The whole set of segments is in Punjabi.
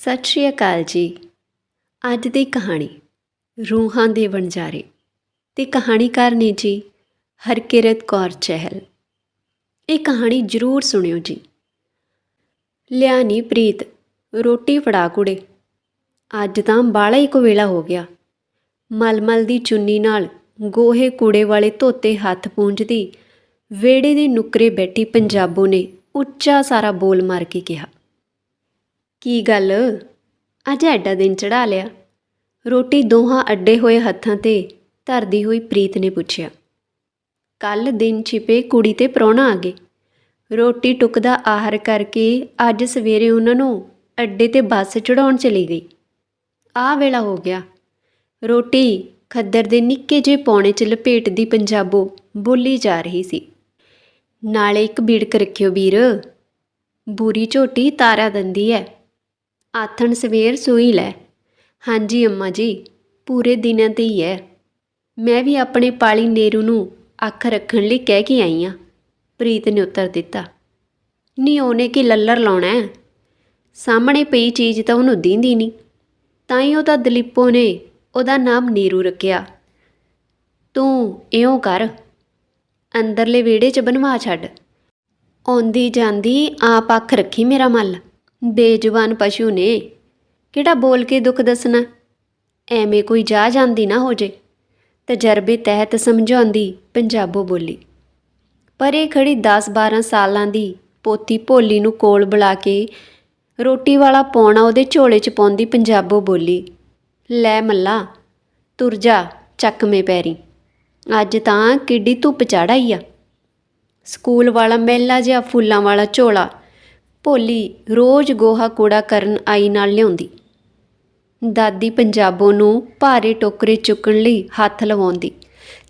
ਸਤਿ ਸ਼੍ਰੀ ਅਕਾਲ ਜੀ। ਅੱਜ ਦੀ ਕਹਾਣੀ, ਰੂਹਾਂ ਦੇ ਵਣਜਾਰੇ। ਤੇ ਕਹਾਣੀਕਾਰ ਨੇ ਜੀ, ਹਰਕਿਰਤ ਕੌਰ ਚਹਿਲ। ਇਹ ਕਹਾਣੀ ਜ਼ਰੂਰ ਸੁਣਿਓ ਜੀ। ਲਿਆ ਨੀ ਪ੍ਰੀਤ, ਰੋਟੀ ਫੜਾ ਕੁੜੇ। ਅੱਜ ਤਾਂ ਬਾਲਾ ਹੀ ਕੋ ਵੇਲਾ ਹੋ ਗਿਆ। ਮਲਮਲ ਦੀ ਚੁੰਨੀ ਨਾਲ ਗੋਹੇ ਕੂੜੇ ਵਾਲੇ ਧੋਤੇ ਹੱਥ ਪੂੰਝਦੀ ਵੇੜੇ ਦੇ ਨੁਕਰੇ ਬੈਠੀ ਪੰਜਾਬੋ ਨੇ ਉੱਚਾ ਸਾਰਾ ਬੋਲ ਮਾਰ ਕੇ ਕਿਹਾ। ਕੀ ਗੱਲ? ਅੱਜ ਐਡਾ ਦਿਨ ਚੜਾ ਲਿਆ। ਰੋਟੀ ਦੋਹਾਂ ਅੱਡੇ ਹੋਏ ਹੱਥਾਂ ਤੇ ਧਰਦੀ ਹੋਈ ਪ੍ਰੀਤ ਨੇ ਪੁੱਛਿਆ। ਕੱਲ ਦਿਨ ਛਿਪੇ ਕੁੜੀ ਤੇ ਪ੍ਰਾਹੁਣਾ ਆ ਗਏ। ਰੋਟੀ ਟੁੱਕ ਦਾ ਆਹਰ ਕਰਕੇ ਅੱਜ ਸਵੇਰੇ ਉਹਨਾਂ ਨੂੰ ਅੱਡੇ ਤੇ ਬੱਸ ਚੜਾਉਣ ਚਲੀ ਗਈ। ਆ ਵੇਲਾ ਹੋ ਗਿਆ। ਰੋਟੀ ਖੱਦਰ ਦੇ ਨਿੱਕੇ ਜਿਹੇ ਪੌਣੇ 'ਚ ਲਪੇਟਦੀ ਪੰਜਾਬੋ ਬੋਲੀ ਜਾ ਰਹੀ ਸੀ। ਨਾਲੇ ਇੱਕ ਬੀੜਕ ਰੱਖਿਓ ਵੀਰ। ਬੂਰੀ ਝੋਟੀ ਤਾਰਾ ਦੰਦੀ ਐ। ਆਥਣ ਸਵੇਰ ਸੂਈ ਲੈ। ਹਾਂਜੀ ਅੰਮਾ ਜੀ, ਪੂਰੇ ਦਿਨਾਂ ਤੇ ਹੀ ਹੈ ਮੈਂ ਵੀ ਆਪਣੇ ਪਾਲੀ ਨੇਰੂ ਨੂੰ ਅੱਖ ਰੱਖਣ ਲਈ ਕਹਿ ਕੇ ਆਈ ਆ। ਪ੍ਰੀਤ ਨੇ ਉੱਤਰ ਦਿੱਤਾ ਨਹੀਂ ਉਹਨੇ ਕੀ ਲੱਲਰ ਲਾਉਣਾ ਹੈ? ਸਾਹਮਣੇ ਪਈ ਚੀਜ਼ ਤਾਂ ਉਹਨੂੰ ਦੀਂਦੀ ਨਹੀਂ ਤਾਂ ਹੀ ਉਹਦਾ ਦਲੀਪੋ ਨੇ ਉਹਦਾ ਨਾਮ ਨੀਰੂ ਰੱਖਿਆ। ਤੂੰ ਇਉਂ ਕਰ, ਅੰਦਰਲੇ ਵਿਹੜੇ 'ਚ ਬਣਵਾ ਛੱਡ। ਆਉਂਦੀ ਜਾਂਦੀ ਆਪ ਅੱਖ ਰੱਖੀ ਮੇਰਾ ਮੱਲ। ਬੇਜ਼ੁਬਾਨ ਪਸ਼ੂ ਨੇ। ਕਿਹੜਾ ਬੋਲ ਕੇ ਦੁੱਖ ਦੱਸਣਾ? ਐਵੇਂ ਕੋਈ ਜਾ ਜਾਂਦੀ ਨਾ ਹੋ ਜੇ। ਤਜਰਬੇ ਤਹਿਤ ਸਮਝਾਉਂਦੀ ਪੰਜਾਬੋ ਬੋਲੀ। ਪਰ ਇਹ ਖੜੀ 10-12 ਸਾਲਾਂ ਦੀ ਪੋਤੀ ਭੋਲੀ ਨੂੰ ਕੋਲ ਬੁਲਾ ਕੇ ਰੋਟੀ ਵਾਲਾ ਪੌਣਾ ਉਹਦੇ ਝੋਲੇ 'ਚ ਪਾਉਂਦੀ ਪੰਜਾਬੋ ਬੋਲੀ। ਲੈ ਮੱਲਾ, ਤੁਰ ਜਾ ਚੱਕਵੇਂ ਪੈਰੀ। ਅੱਜ ਤਾਂ ਕਿੱਡੀ ਧੁੱਪ ਚੜ੍ਹਾਈ ਆ। ਸਕੂਲ ਵਾਲਾ ਮਹਿਲਾ ਜਿਹਾ ਫੁੱਲਾਂ ਵਾਲਾ ਝੋਲਾ ਭੋਲੀ ਰੋਜ਼ ਗੋਹਾ ਕੂੜਾ ਕਰਨ ਆਈ ਨਾਲ ਲਿਆਉਂਦੀ। ਦਾਦੀ ਪੰਜਾਬੋ ਨੂੰ ਭਾਰੇ ਟੋਕਰੇ ਚੁੱਕਣ ਲਈ ਹੱਥ ਲਵਾਉਂਦੀ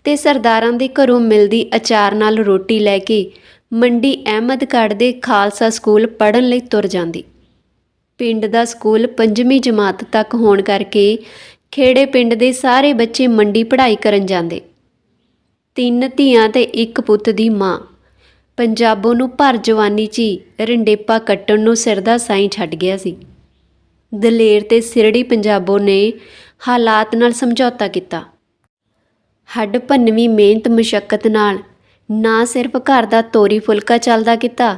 ਤੇ ਸਰਦਾਰਾਂ ਦੇ ਘਰੋਂ ਮਿਲਦੀ ਅਚਾਰ ਨਾਲ ਰੋਟੀ ਲੈ ਕੇ ਮੰਡੀ ਅਹਿਮਦਗੜ੍ਹ ਦੇ ਖਾਲਸਾ ਸਕੂਲ ਪੜ੍ਹਨ ਲਈ ਤੁਰ ਜਾਂਦੀ। ਪਿੰਡ ਦਾ ਸਕੂਲ ਪੰਜਵੀਂ ਜਮਾਤ ਤੱਕ ਹੋਣ ਕਰਕੇ ਖੇੜੇ ਪਿੰਡ ਦੇ ਸਾਰੇ ਬੱਚੇ ਮੰਡੀ ਪੜ੍ਹਾਈ ਕਰਨ ਜਾਂਦੇ। ਤਿੰਨ ਧੀਆਂ ਤੇ ਇੱਕ ਪੁੱਤ ਦੀ ਮਾਂ। ਪੰਜਾਬੋ ਨੂੰ ਭਰ ਜਵਾਨੀ 'ਚ ਹੀ ਰੰਡੇਪਾ ਕੱਟਣ ਨੂੰ ਸਿਰ ਦਾ ਸਾਈਂ ਛੱਡ ਗਿਆ ਸੀ। ਦਲੇਰ ਤੇ ਸਿਰੜੀ ਪੰਜਾਬੋ ਨੇ ਹਾਲਾਤ ਨਾਲ ਸਮਝੌਤਾ ਕੀਤਾ। ਹੱਡ ਭੰਨਵੀਂ ਮਿਹਨਤ ਮੁਸ਼ਕਲ ਨਾਲ ਨਾ ਸਿਰਫ ਘਰ ਦਾ ਤੋਰੀ ਫੁਲਕਾ ਚੱਲਦਾ ਕੀਤਾ,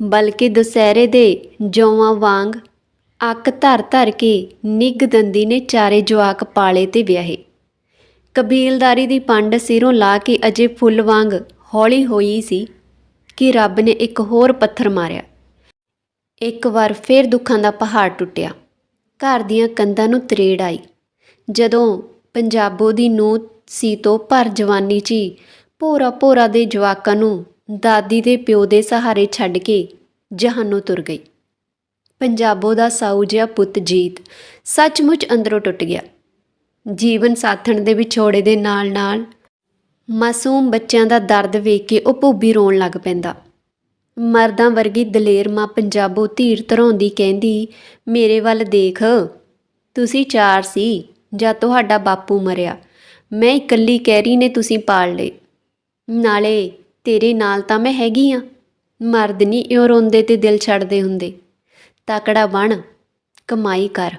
ਬਲਕਿ ਦੁਸਹਿਰੇ ਦੇ ਜੌਵਾਂ ਵਾਂਗ ਅੱਕ ਧਰ ਧਰ ਕੇ ਨਿੱਗ ਦੰਦੀ ਨੇ ਚਾਰੇ ਜਵਾਕ ਪਾਲੇ ਤੇ ਵਿਆਹੇ। ਕਬੀਲਦਾਰੀ ਦੀ ਪੰਡ ਸਿਰੋਂ ਲਾ ਕੇ ਅਜੇ ਫੁੱਲ ਵਾਂਗ ਹੌਲੀ ਹੋਈ ਸੀ। ਕਿ ਰੱਬ ਨੇ ਇੱਕ ਹੋਰ ਪੱਥਰ ਮਾਰਿਆ। ਇੱਕ ਵਾਰ ਫੇਰ ਦੁੱਖਾਂ ਦਾ ਪਹਾੜ ਟੁੱਟਿਆ। ਘਰ ਦੀਆਂ ਕੰਧਾਂ ਨੂੰ ਤਰੇੜ ਆਈ। ਜਦੋਂ ਪੰਜਾਬੋ ਦੀ ਨੂੰਹ ਸੀ ਤੋਂ ਭਰ ਜਵਾਨੀ 'ਚ ਹੀ ਭੋਰਾ ਭੋਰਾ ਦੇ ਜਵਾਕਾਂ ਨੂੰ ਦਾਦੀ ਦੇ ਪਿਓ ਦੇ ਸਹਾਰੇ ਛੱਡ ਕੇ ਜਹਾਨੋਂ ਤੁਰ ਗਈ। ਪੰਜਾਬੋ ਦਾ ਸਾਊ ਜਿਹਾ ਪੁੱਤ ਜੀਤ ਸੱਚਮੁੱਚ ਅੰਦਰੋਂ ਟੁੱਟ ਗਿਆ। ਜੀਵਨ ਸਾਥਣ ਦੇ ਵਿਛੋੜੇ ਦੇ ਨਾਲ-ਨਾਲ ਮਾਸੂਮ ਬੱਚਿਆਂ ਦਾ ਦਰਦ ਵੇਖ ਕੇ ਉਹ ਭੁੱਬੀ ਰੋਣ ਲੱਗ ਪੈਂਦਾ। ਮਰਦਾਂ ਵਰਗੀ ਦਲੇਰ ਮਾਂ ਪੰਜਾਬੋ ਧੀਰ ਧਰਾਉਂਦੀ ਕਹਿੰਦੀ, ਮੇਰੇ ਵੱਲ ਦੇਖ, ਤੁਸੀਂ ਚਾਰ ਸੀ, ਜਾਂ ਤੁਹਾਡਾ ਬਾਪੂ ਮਰਿਆ। ਮੈਂ ਇਕੱਲੀ ਕਹਿਰੀ ਨੇ ਤੁਸੀਂ ਪਾਲ ਲਏ। ਨਾਲੇ ਤੇਰੇ ਨਾਲ ਤਾਂ ਮੈਂ ਹੈਗੀ ਆ। ਮਰਦ ਨਹੀਂ ਇਉਂ ਰੋਂਦੇ ਤੇ ਦਿਲ ਛੱਡਦੇ ਹੁੰਦੇ। ਤਕੜਾ ਬਣ, ਕਮਾਈ ਕਰ।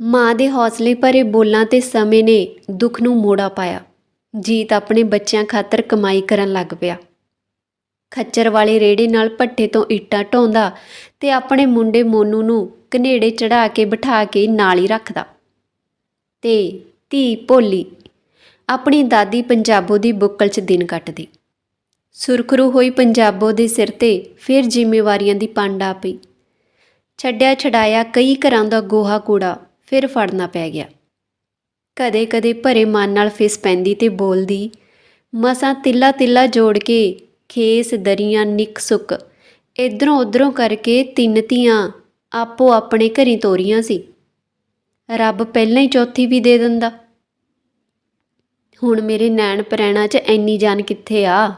ਮਾਂ ਦੇ ਹੌਸਲੇ ਭਰੇ ਬੋਲਾਂ ਤੇ ਸਮੇਂ ਨੇ ਦੁੱਖ ਨੂੰ ਮੋੜਾ ਪਾਇਆ। ਜੀਤ ਆਪਣੇ ਬੱਚਿਆਂ ਖਾਤਰ ਕਮਾਈ ਕਰਨ ਲੱਗ ਪਿਆ। ਖੱਚਰ ਵਾਲੇ ਰੇੜੇ ਨਾਲ ਭੱਠੇ ਤੋਂ ਇੱਟਾਂ ਢੋਂਦਾ ਤੇ ਆਪਣੇ ਮੁੰਡੇ ਮੋਨੂ ਨੂੰ ਕਨੇੜੇ ਚੜਾ ਕੇ ਬਿਠਾ ਕੇ ਨਾਲ ਹੀ ਰੱਖਦਾ। ਤੇ ਧੀ ਭੋਲੀ ਆਪਣੀ ਦਾਦੀ ਪੰਜਾਬੋ ਦੀ ਬੁੱਕਲ 'ਚ ਦਿਨ ਕੱਟਦੀ। ਸੁਰਖਰੂ ਹੋਈ ਪੰਜਾਬੋ ਦੇ ਸਿਰ ਤੇ ਫਿਰ ਜ਼ਿੰਮੇਵਾਰੀਆਂ ਦੀ ਪੰਡ ਆ ਪਈ। ਛੱਡਿਆ ਛਡਾਇਆ ਕਈ ਘਰਾਂ ਦਾ ਗੋਹਾ ਕੂੜਾ ਫਿਰ ਫੜਨਾ ਪੈ ਗਿਆ। ਕਦੇ ਕਦੇ ਭਰੇ ਮਨ ਨਾਲ ਫਿਸ ਪੈਂਦੀ ਤੇ ਬੋਲਦੀ, ਮਸਾਂ ਤਿੱਲਾ ਤਿੱਲਾ ਜੋੜ ਕੇ ਖੇਸ ਦਰੀਆਂ ਨਿੱਕ ਸੁੱਕ। ਇਧਰੋਂ ਉਧਰੋਂ ਕਰਕੇ ਤਿੰਨ ਧੀਆਂ ਆਪੋ ਆਪਣੇ ਘਰੀ ਤੋਰੀਆਂ ਸੀ। ਰੱਬ ਪਹਿਲਾਂ ਹੀ ਚੌਥੀ ਵੀ ਦੇ ਦਿੰਦਾ। ਹੁਣ ਮੇਰੇ ਨੈਣ ਪ੍ਰੈਣਾ 'ਚ ਐਨੀ ਜਾਨ ਕਿੱਥੇ ਆ?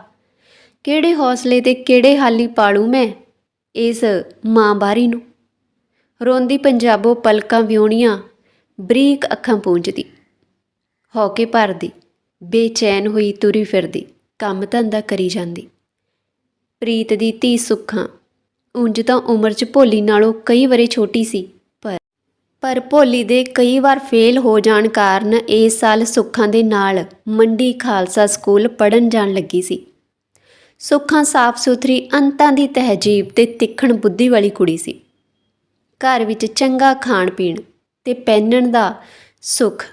ਕਿਹੜੇ ਹੌਸਲੇ ਤੇ ਕਿਹੜੇ ਹਾਲੀ ਪਾਲੂ ਮੈਂ ਇਸ ਮਾਂ ਬਾਰੀ ਨੂੰ? ਰੋਂਦੀ ਪੰਜਾਬੋ ਪਲਕਾਂ ਵਿਉਣੀਆਂ, ਬਰੀਕ ਅੱਖਾਂ ਪੂੰਝਦੀ। ਹੌਕੇ ਭਰਦੀ, ਬੇਚੈਨ ਹੋਈ ਤੁਰੀ ਫਿਰਦੀ, ਕੰਮ ਧੰਦਾ ਕਰੀ ਜਾਂਦੀ। ਪ੍ਰੀਤ ਦੀ ਧੀ ਸੁੱਖਾਂ, ਉਂਝ ਤਾਂ ਉਮਰ 'ਚ ਭੋਲੀ ਨਾਲੋਂ ਕਈ ਵਰੇ ਛੋਟੀ ਸੀ, ਪਰ ਪਰ ਭੋਲੀ ਦੇ ਕਈ ਵਾਰ ਫੇਲ ਹੋ ਜਾਣ ਕਾਰਨ ਇਸ ਸਾਲ ਸੁੱਖਾਂ ਦੇ ਨਾਲ ਮੰਡੀ ਖਾਲਸਾ ਸਕੂਲ ਪੜਨ ਜਾਣ ਲੱਗੀ ਸੀ। ਸੁੱਖਾਂ ਸਾਫ਼ ਸੁਥਰੀ ਅੰਤਾਂ ਦੀ ਤਹਿਜੀਬ ਤੇ ਤਿੱਖਣ ਬੁੱਧੀ ਵਾਲੀ ਕੁੜੀ ਸੀ। ਘਰ ਵਿੱਚ ਚੰਗਾ ਖਾਣ ਪੀਣ ਤੇ ਪਹਿਨਣ ਦਾ ਸੁੱਖ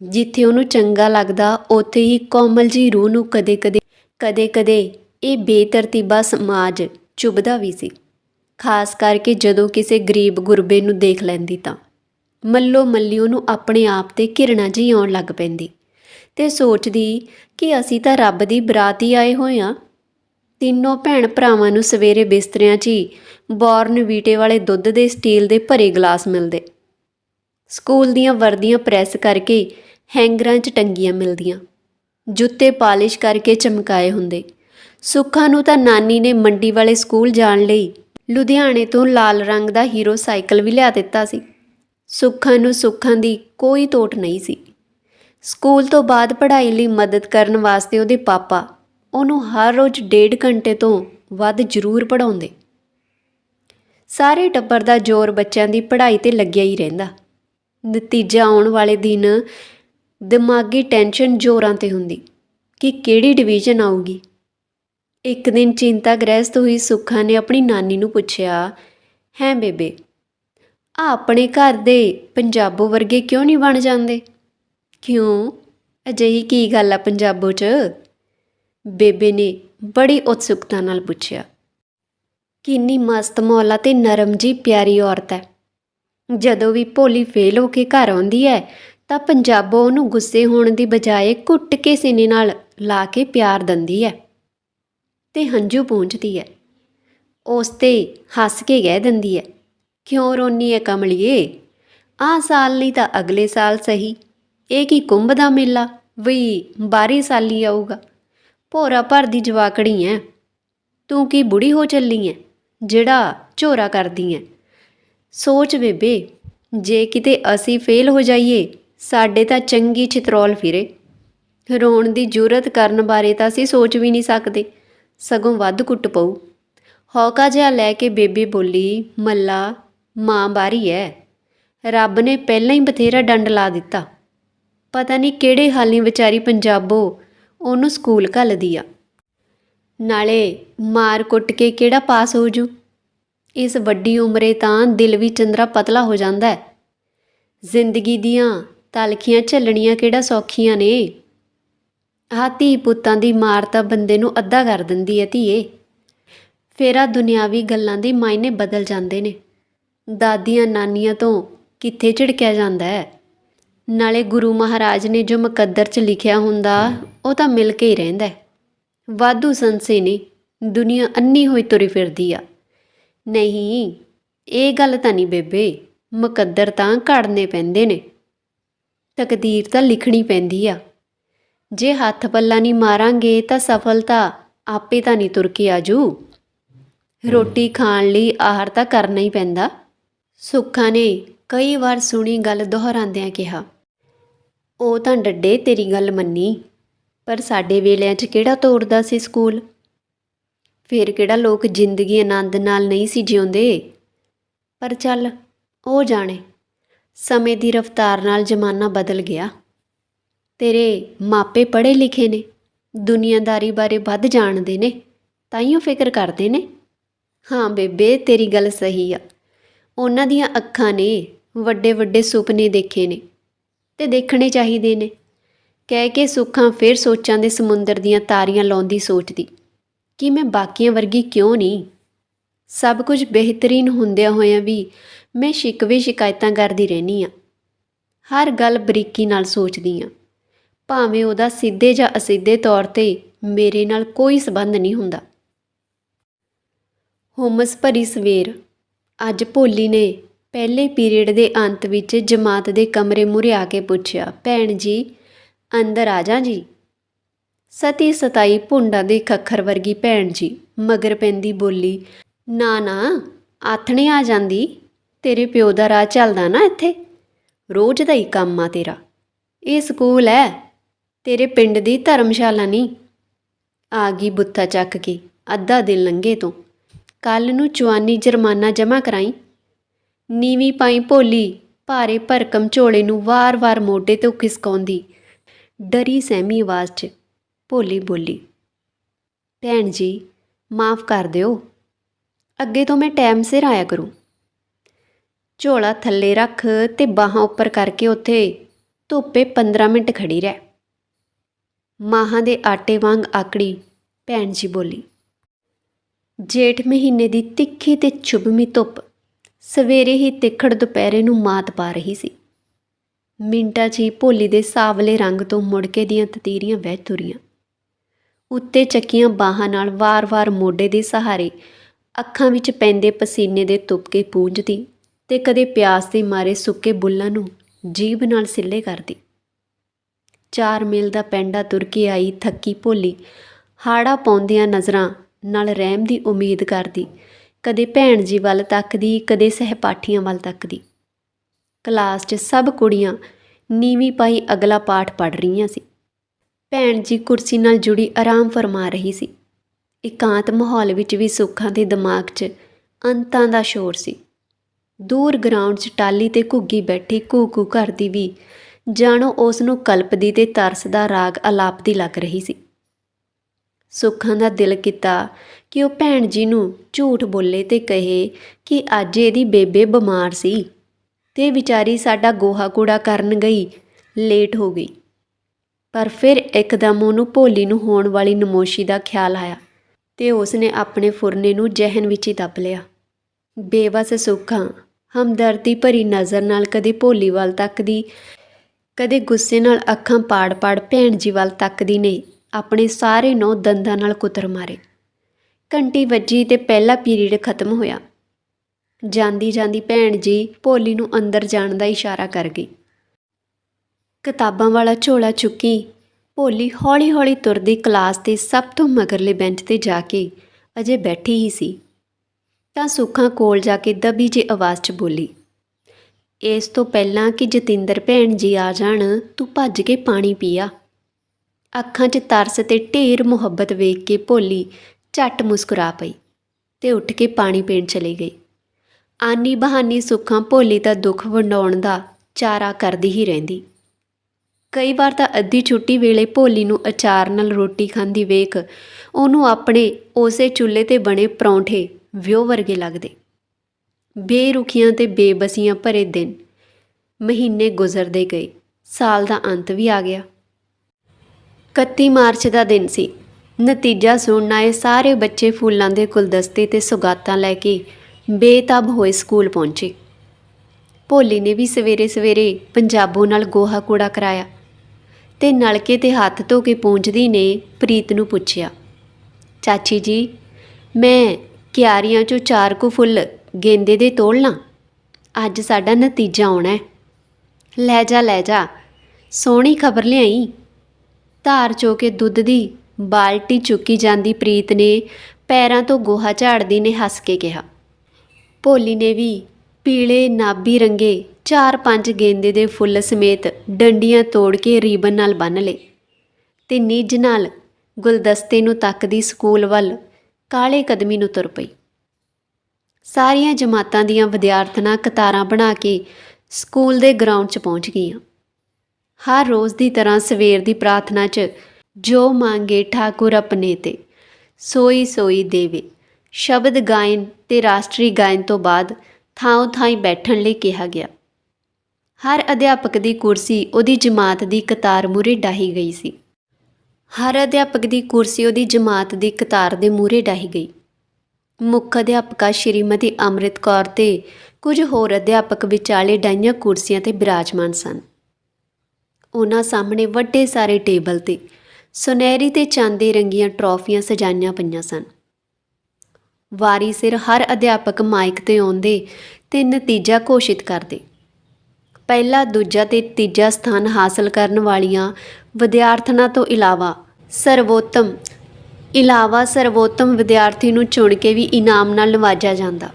ਜਿੱਥੇ ਉਹਨੂੰ ਚੰਗਾ ਲੱਗਦਾ, ਉੱਥੇ ਹੀ ਕੋਮਲ ਜੀ ਰੂਹ ਨੂੰ ਕਦੇ-ਕਦੇ ਕਦੇ-ਕਦੇ ਇਹ ਬੇਤਰਤੀਬਾ ਸਮਾਜ ਚੁਭਦਾ ਵੀ ਸੀ। ਖਾਸ ਕਰਕੇ ਜਦੋਂ ਕਿਸੇ ਗਰੀਬ ਗੁਰਬੇ ਨੂੰ ਦੇਖ ਲੈਂਦੀ ਤਾਂ। ਮੱਲੋ ਮੱਲੀ ਉਹਨੂੰ ਆਪਣੇ ਆਪ ਤੇ ਘਿਰਣਾ ਜਿਹੀ ਆਉਣ ਲੱਗ ਪੈਂਦੀ ਤੇ ਸੋਚਦੀ ਕਿ ਅਸੀਂ ਤਾਂ ਰੱਬ ਦੀ ਬਰਾਤ ਹੀ ਆਏ ਹੋਏ ਆ ਤਿੰਨੋਂ ਭੈਣ ਭਰਾਵਾਂ ਨੂੰ ਸਵੇਰੇ ਬਿਸਤਰਿਆਂ 'ਚ ਹੀ ਬੌਰਨ ਵੀਟੇ ਵਾਲੇ ਦੁੱਧ ਦੇ ਸਟੀਲ ਦੇ ਭਰੇ ਗਲਾਸ ਮਿਲਦੇ। ਸਕੂਲ ਦੀਆਂ ਵਰਦੀਆਂ ਪ੍ਰੈਸ ਕਰਕੇ ਹੈਂਗਰਾਂ 'ਚ ਟੰਗੀਆਂ ਮਿਲਦੀਆਂ। ਜੁੱਤੇ ਪਾਲਿਸ਼ ਕਰਕੇ ਚਮਕਾਏ ਹੁੰਦੇ। ਸੁੱਖਾਂ ਨੂੰ ਤਾਂ ਨਾਨੀ ਨੇ ਮੰਡੀ ਵਾਲੇ ਸਕੂਲ ਜਾਣ ਲਈ ਲੁਧਿਆਣੇ ਤੋਂ ਲਾਲ ਰੰਗ ਦਾ ਹੀਰੋ ਸਾਈਕਲ ਵੀ ਲਿਆ ਦਿੱਤਾ ਸੀ। ਸੁੱਖਾਂ ਨੂੰ ਸੁੱਖਾਂ ਦੀ ਕੋਈ ਤੋਟ ਨਹੀਂ ਸੀ। ਸਕੂਲ ਤੋਂ ਬਾਅਦ ਪੜ੍ਹਾਈ ਲਈ ਮਦਦ ਕਰਨ ਵਾਸਤੇ ਉਹਦੇ ਪਾਪਾ ਉਹਨੂੰ ਹਰ ਰੋਜ਼ ਡੇਢ ਘੰਟੇ ਤੋਂ ਵੱਧ ਜ਼ਰੂਰ ਪੜਾਉਂਦੇ ਸਾਰੇ ਟੱਬਰ ਦਾ ਜ਼ੋਰ ਬੱਚਿਆਂ ਦੀ ਪੜ੍ਹਾਈ ਤੇ ਲੱਗਿਆ ਹੀ ਰਹਿੰਦਾ। ਨਤੀਜਾ ਆਉਣ ਵਾਲੇ ਦਿਨ ਦਿਮਾਗੀ ਟੈਨਸ਼ਨ ਜ਼ੋਰਾਂ ਤੇ ਹੁੰਦੀ, ਕਿ ਕਿਹੜੀ ਡਿਵੀਜ਼ਨ ਆਊਗੀ। ਇੱਕ ਦਿਨ ਚਿੰਤਾ ਗ੍ਰਸਤ ਹੋਈ ਸੁੱਖਾ ਨੇ ਆਪਣੀ ਨਾਨੀ ਨੂੰ ਪੁੱਛਿਆ, ਹੈ ਬੇਬੇ, ਆ ਆਪਣੇ ਘਰ ਦੇ ਪੰਜਾਬੋ ਵਰਗੇ ਕਿਉਂ ਨਹੀਂ ਬਣ ਜਾਂਦੇ? ਕਿਉਂ? ਅਜਿਹੀ ਕੀ ਗੱਲ ਆ ਪੰਜਾਬੋ 'ਚ? ਬੇਬੇ ਨੇ ਬੜੀ ਉਤਸੁਕਤਾ ਨਾਲ ਪੁੱਛਿਆ, ਕਿੰਨੀ ਮਸਤ ਮੌਲਾ ਤੇ ਨਰਮ ਜੀ ਪਿਆਰੀ ਔਰਤ ਹੈ ਜਦੋਂ ਵੀ ਭੋਲੀ ਫੇਲ ਹੋ ਕੇ ਘਰ ਆਉਂਦੀ ਹੈ ਤਾਂ ਪੰਜਾਬੋ ਉਹਨੂੰ ਗੁੱਸੇ ਹੋਣ ਦੀ ਬਜਾਏ ਘੁੱਟ ਕੇ ਸੀਨੇ ਨਾਲ ਲਾ ਕੇ ਪਿਆਰ ਦਿੰਦੀ ਹੈ ਤੇ ਹੰਝੂ ਪੂੰਝਦੀ ਹੈ ਉਸ ਤੇ ਹੱਸ ਕੇ ਕਹਿ ਦਿੰਦੀ ਹੈ ਕਿਉਂ ਰੋਨੀ ਹੈ ਕਮਲੀਏ? ਆਹ ਸਾਲ ਨਹੀਂ ਤਾਂ ਅਗਲੇ ਸਾਲ ਸਹੀ। ਇਹ ਕੀ ਕੁੰਭ ਦਾ ਮੇਲਾ? ਵੀ ਬਾਰੀ ਸਾਲੀ ਆਊਗਾ। ਭੋਰਾ ਭਰ ਦੀ ਜਵਾਕੜੀ ਐ। ਤੂੰ ਕੀ ਬੁੜੀ ਹੋ ਚੱਲੀ ਐ, ਜਿਹੜਾ ਝੋਰਾ ਕਰਦੀ ਐ? ਸੋਚ ਬੇਬੇ, ਜੇ ਕਿਤੇ ਅਸੀਂ ਫੇਲ ਹੋ ਜਾਈਏ ਸਾਡੇ ਤਾਂ ਚੰਗੀ ਚਿਤਰੋਲ ਫਿਰੇ। ਰੋਣ ਦੀ ਜੁਰਤ ਕਰਨ ਬਾਰੇ ਤਾਂ ਅਸੀਂ ਸੋਚ ਵੀ ਨਹੀਂ ਸਕਦੇ। ਸਗੋਂ ਵੱਧ ਕੁੱਟ ਪਊ। ਹੌਕਾ ਜਿਹਾ ਲੈ ਕੇ ਬੇਬੇ ਬੋਲੀ, ਮੱਲਾ, ਮਾਂ ਬਾਰੀ ਐ। ਰੱਬ ਨੇ ਪਹਿਲਾਂ ਹੀ ਬਥੇਰਾ ਡੰਡ ਲਾ ਦਿੱਤਾ। ਪਤਾ ਨਹੀਂ ਕਿਹੜੇ ਹਾਲੀ ਵਿਚਾਰੀ ਪੰਜਾਬੋ ਉਹਨੂੰ ਸਕੂਲ ਘੱਲਦੀ ਆ। ਨਾਲੇ ਮਾਰ ਕੁੱਟ ਕੇ ਕਿਹੜਾ ਪਾਸ ਹੋ ਜੂ? ਇਸ ਵੱਡੀ ਉਮਰੇ ਤਾਂ ਦਿਲ ਵੀ ਚੰਦਰਾ ਪਤਲਾ ਹੋ ਜਾਂਦਾ ਹੈ ਜ਼ਿੰਦਗੀ ਦੀਆਂ ਤਲਖੀਆਂ ਝੱਲਣੀਆਂ ਕਿਹੜਾ ਸੌਖੀਆਂ ਨੇ? ਆਹ ਧੀ ਪੁੱਤਾਂ ਦੀ ਮਾਰ ਤਾਂ ਬੰਦੇ ਨੂੰ ਅੱਧਾ ਕਰ ਦਿੰਦੀ ਹੈ ਧੀਏ। ਫੇਰ ਆ ਦੁਨਿਆਵੀ ਗੱਲਾਂ ਦੇ ਮਾਇਨੇ ਬਦਲ ਜਾਂਦੇ ਨੇ। ਦਾਦੀਆਂ ਨਾਨੀਆਂ ਤੋਂ ਕਿੱਥੇ ਝਿੜਕਿਆ ਜਾਂਦਾ ਹੈ ਨਾਲੇ ਗੁਰੂ ਮਹਾਰਾਜ ਨੇ ਜੋ ਮੁਕੱਦਰ 'ਚ ਲਿਖਿਆ ਹੁੰਦਾ, ਉਹ ਤਾਂ ਮਿਲ ਕੇ ਹੀ ਰਹਿੰਦਾ ਵਾਧੂ ਸੰਸੇ ਨੇ ਦੁਨੀਆ ਅੰਨੀ ਹੋਈ ਤੁਰੀ ਫਿਰਦੀ ਆ। ਨਹੀਂ, ਇਹ ਗੱਲ ਤਾਂ ਨਹੀਂ ਬੇਬੇ, ਮੁਕੱਦਰ ਤਾਂ ਘੜਨੇ ਪੈਂਦੇ ਨੇ। ਤਕਦੀਰ ਤਾਂ ਲਿਖਣੀ ਪੈਂਦੀ ਆ। ਜੇ ਹੱਥ ਪੱਲਾ ਨਹੀਂ ਮਾਰਾਂਗੇ ਤਾਂ ਸਫਲਤਾ ਆਪੇ ਤਾਂ ਨਹੀਂ ਤੁਰ ਕੇ ਆਜੂ। ਰੋਟੀ ਖਾਣ ਲਈ ਆਹਾਰ ਤਾਂ ਕਰਨਾ ਹੀ ਪੈਂਦਾ। ਸੁੱਖਾ ਨੇ ਕਈ ਵਾਰ ਸੁਣੀ ਗੱਲ ਦੁਹਰਾਉਂਦਿਆਂ ਕਿਹਾ ਉਹ ਤਾਂ ਡੱਡੇ ਤੇਰੀ ਗੱਲ ਮੰਨੀ ਪਰ ਸਾਡੇ ਵੇਲਿਆਂ 'ਚ ਕਿਹੜਾ ਤੋੜਦਾ ਸੀ ਸਕੂਲ? ਫਿਰ ਕਿਹੜਾ ਲੋਕ ਜ਼ਿੰਦਗੀ ਆਨੰਦ ਨਾਲ ਨਹੀਂ ਸੀ ਜਿਉਂਦੇ? ਪਰ ਚੱਲ ਉਹ ਜਾਣੇ। ਸਮੇਂ ਦੀ ਰਫ਼ਤਾਰ ਨਾਲ ਜ਼ਮਾਨਾ ਬਦਲ ਗਿਆ। ਤੇਰੇ ਮਾਪੇ ਪੜ੍ਹੇ ਲਿਖੇ ਨੇ, ਦੁਨੀਆਦਾਰੀ ਬਾਰੇ ਵੱਧ ਜਾਣਦੇ ਨੇ ਤਾਈਓ ਫਿਕਰ ਕਰਦੇ ਨੇ। ਹਾਂ ਬੇਬੇ, ਤੇਰੀ ਗੱਲ ਸਹੀ ਆ। ਉਹਨਾਂ ਦੀਆਂ ਅੱਖਾਂ ਨੇ ਵੱਡੇ ਵੱਡੇ ਸੁਪਨੇ ਦੇਖੇ ਨੇ ਤੇ ਦੇਖਣੇ ਚਾਹੀਦੇ ਨੇ। ਕਹਿ ਕੇ ਸੁੱਖਾਂ ਫਿਰ ਸੋਚਾਂ ਦੇ ਸਮੁੰਦਰ ਦੀਆਂ ਤਾਰੀਆਂ ਲਾਉਂਦੀ ਸੋਚਦੀ, ਕਿ ਮੈਂ ਬਾਕੀਆਂ ਵਰਗੀ ਕਿਉਂ ਨਹੀਂ? ਸਭ ਕੁਝ ਬਿਹਤਰੀਨ ਹੁੰਦਿਆਂ ਹੋਇਆਂ ਵੀ ਮੈਂ ਸ਼ਿਕਵੇ ਸ਼ਿਕਾਇਤਾਂ ਕਰਦੀ ਰਹਿਨੀ ਆ ਹਰ ਗੱਲ ਬਰੀਕੀ ਨਾਲ ਸੋਚਦੀ ਆ ਭਾਵੇਂ ਉਹਦਾ ਸਿੱਧੇ ਜਾਂ ਅਸਿੱਧੇ ਤੌਰ ਤੇ ਮੇਰੇ ਨਾਲ ਕੋਈ ਸਬੰਧ ਨਹੀਂ ਹੁੰਦਾ। ਹੋਮਸ ਭਰੀ ਸਵੇਰ। ਅੱਜ ਭੋਲੀ ਨੇ ਪਹਿਲੇ ਪੀਰੀਅਡ ਦੇ ਅੰਤ ਵਿੱਚ ਜਮਾਤ ਦੇ ਕਮਰੇ ਮੂਹਰੇ ਆ ਕੇ ਪੁੱਛਿਆ, ਭੈਣ ਜੀ, ਅੰਦਰ ਆ ਜਾ ਜੀ? ਸਤੀ ਸਤਾਈ ਭੁੰਡਾ ਦੇ ਖੱਖਰ ਵਰਗੀ ਭੈਣ ਜੀ, ਮਗਰ ਪੈਂਦੀ ਬੋਲੀ, ਨਾ ਨਾ, ਆਥਣੇ ਆ ਜਾਂਦੀ? ਤੇਰੇ ਪਿਓ ਦਾ ਰਾਹ ਚੱਲਦਾ ਨਾ ਇੱਥੇ? ਰੋਜ਼ ਦਾ ਹੀ ਕੰਮ ਆ ਤੇਰਾ। ਇਹ ਸਕੂਲ ਹੈ ਤੇਰੇ ਪਿੰਡ ਦੀ ਧਰਮਸ਼ਾਲਾ ਨਹੀਂ ਆ ਗਈ ਬੁੱਥਾ ਚੱਕ ਕੇ। ਅੱਧਾ ਦਿਨ ਲੰਘੇ ਤੋਂ। ਕੱਲ ਨੂੰ ਚਵਾਨੀ ਜੁਰਮਾਨਾ ਜਮ੍ਹਾਂ ਕਰਾਈ। ਨੀਵੀਂ ਪਾਈ ਭੋਲੀ, ਭਾਰੇ ਭਰਕਮ ਝੋਲੇ ਨੂੰ ਵਾਰ-ਵਾਰ ਮੋਢੇ ਤੋਂ ਖਿਸਕਾਉਂਦੀ। ਡਰੀ ਸਹਿਮੀ ਆਵਾਜ਼ 'ਚ। ਭੋਲੀ ਬੋਲੀ, ਭੈਣ ਜੀ, ਮਾਫ ਕਰ ਦਿਓ। ਅੱਗੇ ਤੋਂ ਮੈਂ ਟਾਈਮ ਸਿਰ ਆਇਆ ਕਰੂੰ। ਝੋਲਾ ਥੱਲੇ ਰੱਖ ਤੇ ਬਾਹਾਂ ਉੱਪਰ ਕਰਕੇ ਉੱਥੇ ਧੁੱਪੇ 15 ਮਿੰਟ ਖੜੀ ਰਹਿ। ਮਾਹਾਂ ਦੇ ਆਟੇ ਵਾਂਗ ਆਕੜੀ ਭੈਣ ਜੀ ਬੋਲੀ, ਜੇਠ ਮਹੀਨੇ ਦੀ ਤਿੱਖੀ ਤੇ ਚੁਭਵੀਂ ਧੁੱਪ ਸਵੇਰੇ ਹੀ ਤਿੱਖੜ ਦੁਪਹਿਰੇ ਨੂੰ ਮਾਤ ਪਾ ਰਹੀ ਸੀ। ਮਿੰਟਾਂ 'ਚ ਹੀ ਭੋਲੀ ਦੇ ਸਾਵਲੇ ਰੰਗ ਤੋਂ ਮੁੜਕੇ ਦੀਆਂ ਤਤੀਰੀਆਂ ਵਹਿ ਤੁਰੀਆਂ। ਉੱਤੇ ਚੱਕੀਆਂ ਬਾਹਾਂ ਨਾਲ ਵਾਰ-ਵਾਰ ਮੋਢੇ ਦੇ ਸਹਾਰੇ ਅੱਖਾਂ ਵਿੱਚ ਪੈਂਦੇ ਪਸੀਨੇ ਦੇ ਤੁਪਕੇ ਪੂੰਝਦੀ ਤੇ ਕਦੇ ਪਿਆਸ ਦੇ ਮਾਰੇ ਸੁੱਕੇ ਬੁੱਲਾਂ ਨੂੰ ਜੀਭ ਨਾਲ ਸਿੱਲੇ ਕਰਦੀ। ਚਾਰ ਮੀਲ ਦਾ ਪੈਂਡਾ ਤੁਰ ਕੇ ਆਈ ਥੱਕੀ ਭੋਲੀ। ਹਾੜਾ ਪਾਉਂਦਿਆਂ ਨਜ਼ਰਾਂ ਨਾਲ ਰਹਿਮ ਦੀ ਉਮੀਦ ਕਰਦੀ। ਕਦੇ ਭੈਣ ਜੀ ਵੱਲ ਤੱਕਦੀ, ਕਦੇ ਸਹਿਪਾਠੀਆਂ ਵੱਲ ਤੱਕਦੀ। ਕਲਾਸ 'ਚ ਸਭ ਕੁੜੀਆਂ ਨੀਵੀਂ ਪਾਈ ਅਗਲਾ ਪਾਠ ਪੜ੍ਹ ਰਹੀਆਂ ਸੀ। ਭੈਣ ਜੀ ਕੁਰਸੀ ਨਾਲ ਜੁੜੀ ਆਰਾਮ ਫਰਮਾ ਰਹੀ ਸੀ। ਇਕਾਂਤ ਮਾਹੌਲ ਵਿੱਚ ਵੀ ਸੁੱਖਾਂ ਦੇ ਦਿਮਾਗ 'ਚ ਅੰਤਾਂ ਦਾ ਸ਼ੋਰ ਸੀ। ਦੂਰ ਗਰਾਊਂਡ 'ਚ ਟਾਲੀ ਤੇ ਘੁੱਗੀ ਬੈਠੀ ਕੂ-ਕੂ ਕਰਦੀ ਵੀ। ਜਾਣੋ ਉਸ ਨੂੰ ਕਲਪਦੀ ਤੇ ਤਰਸਦਾ ਰਾਗ ਅਲਾਪਦੀ ਲੱਗ ਰਹੀ ਸੀ। ਸੁੱਖਾਂ ਦਾ ਦਿਲ ਕੀਤਾ ਕਿ ਉਹ ਭੈਣ ਜੀ ਨੂੰ ਝੂਠ ਬੋਲੇ ਤੇ ਕਹੇ ਕਿ ਅੱਜ ਇਹਦੀ ਬੇਬੇ ਬਿਮਾਰ ਸੀ ਤੇ ਵਿਚਾਰੀ ਸਾਡਾ ਗੋਹਾ ਕੂੜਾ ਕਰਨ ਗਈ, ਲੇਟ ਹੋ ਗਈ। ਪਰ ਫਿਰ ਇੱਕਦਮ ਉਹਨੂੰ ਭੋਲੀ ਨੂੰ ਹੋਣ ਵਾਲੀ ਨਮੋਸ਼ੀ ਦਾ ਖਿਆਲ ਆਇਆ ਤੇ ਉਸਨੇ ਆਪਣੇ ਫੁਰਨੇ ਨੂੰ ਜਹਨ ਵਿੱਚ ਹੀ ਦੱਬ ਲਿਆ। ਬੇਵਸ ਸੁੱਖਾਂ ਹਮਦਰਦੀ ਭਰੀ ਨਜ਼ਰ ਨਾਲ ਕਦੇ ਭੋਲੀ ਵੱਲ ਤੱਕਦੀ, ਕਦੇ ਗੁੱਸੇ ਨਾਲ ਅੱਖਾਂ ਪਾੜ-ਪਾੜ ਭੈਣ ਜੀ ਵੱਲ ਤੱਕਦੀ ਨੇ ਆਪਣੇ ਸਾਰੇ ਨੌ ਦੰਦਾਂ ਨਾਲ ਕੁਤਰ ਮਾਰੇ। ਘੰਟੀ ਵੱਜੀ ਤੇ ਪਹਿਲਾ ਪੀਰੀਅਡ ਖਤਮ ਹੋਇਆ। ਜਾਂਦੀ ਜਾਂਦੀ ਭੈਣ ਜੀ ਭੋਲੀ ਨੂੰ ਅੰਦਰ ਜਾਣ ਦਾ ਇਸ਼ਾਰਾ ਕਰ ਗਈ। ਕਿਤਾਬਾਂ ਵਾਲਾ ਝੋਲਾ ਚੁੱਕੀ, ਭੋਲੀ ਹੌਲੀ-ਹੌਲੀ ਤੁਰਦੀ ਕਲਾਸ ਦੇ ਸਭ ਤੋਂ ਮਗਰਲੇ ਬੈਂਚ ਤੇ ਜਾ ਕੇ ਅਜੇ ਬੈਠੀ ਹੀ ਸੀ। ਤਾਂ ਸੁੱਖਾਂ ਕੋਲ ਜਾ ਕੇ ਦਬੀ ਜਿਹੀ ਆਵਾਜ਼ 'ਚ ਬੋਲੀ, ਇਸ ਤੋਂ ਪਹਿਲਾਂ ਕਿ ਜਤਿੰਦਰ ਭੈਣ ਜੀ ਆ ਜਾਣ, ਤੂੰ ਭੱਜ ਕੇ ਪਾਣੀ ਪੀਆ। ਅੱਖਾਂ 'ਚ ਤਰਸ ਤੇ ਢੇਰ ਮੁਹੱਬਤ ਵੇਖ ਕੇ ਭੋਲੀ ਝੱਟ ਮੁਸਕਰਾ ਪਈ ਤੇ ਉੱਠ ਕੇ ਪਾਣੀ ਪੀਣ ਚਲੀ ਗਈ। ਆਨੀ ਬਹਾਨੀ ਸੁੱਖਾਂ ਭੋਲੀ ਦਾ ਦੁੱਖ ਵੰਡਾਉਣ ਦਾ ਚਾਰਾ ਕਰਦੀ ਹੀ ਰਹਿੰਦੀ। ਕਈ ਵਾਰ ਤਾਂ ਅੱਧੀ ਛੁੱਟੀ ਵੇਲੇ ਭੋਲੀ ਨੂੰ ਅਚਾਰ ਨਾਲ ਰੋਟੀ ਖਾਂਦੀ ਵੇਖ ਉਹਨੂੰ ਆਪਣੇ ਉਸੇ ਚੁੱਲ੍ਹੇ ਤੇ ਬਣੇ ਪਰੌਂਠੇ ਵਿਉ ਵਰਗੇ ਲੱਗਦੇ। ਬੇਰੁਖੀਆਂ ਤੇ ਬੇਬਸੀਆਂ ਭਰੇ ਦਿਨ ਮਹੀਨੇ ਗੁਜ਼ਰਦੇ ਗਏ। ਸਾਲ ਦਾ ਅੰਤ ਵੀ ਆ ਗਿਆ। 31 ਮਾਰਚ ਦਾ ਦਿਨ ਸੀ। ਨਤੀਜਾ ਸੁਣਨ ਆਏ ਸਾਰੇ ਬੱਚੇ ਫੁੱਲਾਂ ਦੇ ਗੁਲਦਸਤੇ ਤੇ ਸੁਗਾਤਾਂ ਲੈ ਕੇ ਬੇਤਬ ਹੋਏ ਸਕੂਲ ਪਹੁੰਚੇ। ਭੋਲੀ ਨੇ ਵੀ ਸਵੇਰੇ ਸਵੇਰੇ ਪੰਜਾਬੋਂ ਨਾਲ ਗੋਹਾ ਕੂੜਾ ਕਰਾਇਆ ਤੇ ਨਲਕੇ ਤੇ ਹੱਥ ਧੋ ਕੇ ਪਹੁੰਚਦੀ ਨੇ ਪ੍ਰੀਤ ਨੂੰ ਪੁੱਛਿਆ, ਚਾਚੀ ਜੀ, ਮੈਂ ਕਿਆਰੀਆਂ ਚੋਂ ਚਾਰ ਕੁ ਫੁੱਲ ਗੇਂਦੇ ਦੇ ਤੋੜ ਲਾਂ। ਅੱਜ ਸਾਡਾ ਨਤੀਜਾ ਆਉਣਾ ਹੈ। ਲੈ ਜਾ ਲੈ ਜਾ, ਸੋਹਣੀ ਖਬਰ ਲਿਆਈ। ਧਾਰ ਚੋ ਕੇ ਦੁੱਧ ਦੀ ਬਾਲਟੀ ਚੁੱਕੀ ਜਾਂਦੀ ਪ੍ਰੀਤ ਨੇ, ਪੈਰਾਂ ਤੋਂ ਗੋਹਾ ਝਾੜਦੀ ਨੇ ਹੱਸ ਕੇ ਕਿਹਾ। ਭੋਲੀ ਨੇ ਵੀ ਪੀਲੇ ਨਾਬੀ ਰੰਗੇ ਚਾਰ ਪੰਜ ਗੇਂਦੇ ਦੇ ਫੁੱਲ ਸਮੇਤ ਡੰਡੀਆਂ ਤੋੜ ਕੇ ਰੀਬਨ ਨਾਲ ਬੰਨ੍ਹ ਲਏ। ਤੇ ਨਿੱਜ ਨਾਲ ਗੁਲਦਸਤੇ ਨੂੰ ਤੱਕਦੀ ਸਕੂਲ ਵੱਲ ਕਾਲੇ ਕਦਮੀ ਨੂੰ ਤੁਰ ਪਈ। ਸਾਰੀਆਂ ਜਮਾਤਾਂ ਦੀਆਂ ਵਿਦਿਆਰਥਣਾਂ ਕਤਾਰਾਂ ਬਣਾ ਕੇ ਸਕੂਲ ਦੇ ਗਰਾਊਂਡ 'ਚ ਪਹੁੰਚ ਗਈਆਂ। ਹਰ ਰੋਜ਼ ਦੀ ਤਰ੍ਹਾਂ ਸਵੇਰ ਦੀ ਪ੍ਰਾਰਥਨਾ 'ਚ ਜੋ ਮੰਗੇ ਠਾਕੁਰ ਆਪਣੇ ਤੇ, ਸੋਈ ਸੋਈ ਦੇਵੇ। ਸ਼ਬਦ ਗਾਇਨ ਤੇ ਰਾਸ਼ਟਰੀ ਗਾਇਨ ਤੋਂ ਬਾਅਦ ਥਾਂ ਥਾਈ ਬੈਠਣ ਲਈ ਕਿਹਾ ਗਿਆ। ਹਰ ਅਧਿਆਪਕ ਦੀ ਕੁਰਸੀ ਉਹਦੀ ਜਮਾਤ ਦੀ ਕਤਾਰ ਮੂਰੇ ਡਾਹੀ ਗਈ ਸੀ। ਹਰ ਅਧਿਆਪਕ ਦੀ ਕੁਰਸੀ ਉਹਦੀ ਜਮਾਤ ਦੀ ਕਤਾਰ ਦੇ ਮੂਹਰੇ ਡਾਹੀ ਗਈ। ਮੁੱਖ ਅਧਿਆਪਕਾ ਸ਼੍ਰੀਮਤੀ ਅੰਮ੍ਰਿਤ ਕੌਰ ਤੇ ਕੁਝ ਹੋਰ ਅਧਿਆਪਕ ਵਿਚਾਲੇ ਡਾਈਆਂ ਕੁਰਸੀਆਂ ਤੇ ਬਿਰਾਜਮਾਨ ਸਨ। ਉਹਨਾਂ ਸਾਹਮਣੇ ਵੱਡੇ ਸਾਰੇ ਟੇਬਲ ਤੇ ਸੁਨਹਿਰੀ ਤੇ ਚਾਂਦੀ ਰੰਗੀਆਂ ਟਰੋਫੀਆਂ ਸਜਾਈਆਂ ਪਈਆਂ ਸਨ। ਵਾਰੀ ਸਿਰ ਹਰ ਅਧਿਆਪਕ ਮਾਈਕ ਤੇ ਆਉਂਦੇ ਤੇ ਨਤੀਜਾ ਘੋਸ਼ਿਤ ਕਰਦੇ। ਪਹਿਲਾ, ਦੂਜਾ ਤੇ ਤੀਜਾ ਸਥਾਨ ਹਾਸਲ ਕਰਨ ਵਾਲੀਆਂ ਵਿਦਿਆਰਥਣਾਂ ਤੋਂ ਇਲਾਵਾ ਸਰਵੋਤਮ ਇਲਾਵਾ ਸਰਵੋਤਮ ਵਿਦਿਆਰਥੀ ਨੂੰ ਚੁਣ ਕੇ ਵੀ ਇਨਾਮ ਨਾਲ ਨਵਾਜਿਆ ਜਾਂਦਾ।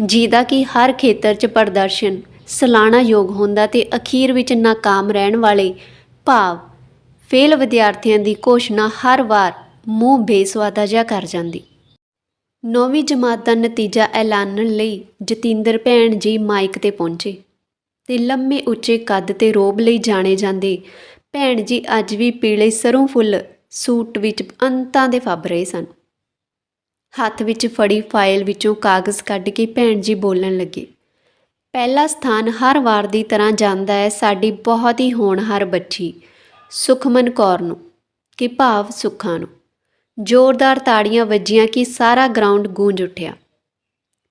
ਜਿਹਦਾ ਕਿ ਹਰ ਖੇਤਰ 'ਚ ਪ੍ਰਦਰਸ਼ਨ ਸਲਾਣਾ ਯੋਗ ਹੁੰਦਾ ਤੇ ਅਖੀਰ ਵਿੱਚ ਨਾਕਾਮ ਰਹਿਣ ਵਾਲੇ ਭਾਵ ਫੇਲ ਵਿਦਿਆਰਥੀਆਂ ਦੀ ਘੋਸ਼ਣਾ ਹਰ ਵਾਰ ਮੂੰਹ ਬੇਸਵਾਦਾ ਜਿਹਾ ਕਰ ਜਾਂਦੀ। ਨੌਵੀਂ ਜਮਾਤ ਦਾ ਨਤੀਜਾ ਐਲਾਨਣ ਲਈ ਜਤਿੰਦਰ ਭੈਣ ਜੀ ਮਾਈਕ ਤੇ ਪਹੁੰਚੇ ਤੇ ਲੰਮੇ ਉੱਚੇ ਕੱਦ ਤੇ ਰੋਬ ਲਈ ਜਾਣੇ ਜਾਂਦੇ ਭੈਣ ਜੀ ਅੱਜ ਵੀ ਪੀਲੇ ਸਰੋਂ ਫੁੱਲ ਸੂਟ ਵਿੱਚ ਅੰਤਾਂ ਦੇ ਫੱਬ ਰਹੇ ਸਨ। ਹੱਥ ਵਿੱਚ ਫੜੀ ਫਾਈਲ ਵਿੱਚੋਂ ਕਾਗਜ਼ ਕੱਢ ਕੇ ਭੈਣ ਜੀ ਬੋਲਣ ਲੱਗੇ, ਪਹਿਲਾ ਸਥਾਨ ਹਰ ਵਾਰ ਦੀ ਤਰ੍ਹਾਂ ਜਾਂਦਾ ਹੈ, ਸਾਡੀ ਬਹੁਤ ਹੀ ਹੋਣਹਾਰ ਬੱਚੀ, ਸੁਖਮਨ ਕੌਰ ਨੂੰ, ਕਿ ਭਾਵ ਸੁੱਖਾਂ ਨੂੰ। ਜ਼ੋਰਦਾਰ ਤਾੜੀਆਂ ਵੱਜੀਆਂ ਕਿ ਸਾਰਾ ਗਰਾਊਂਡ ਗੂੰਜ ਉੱਠਿਆ।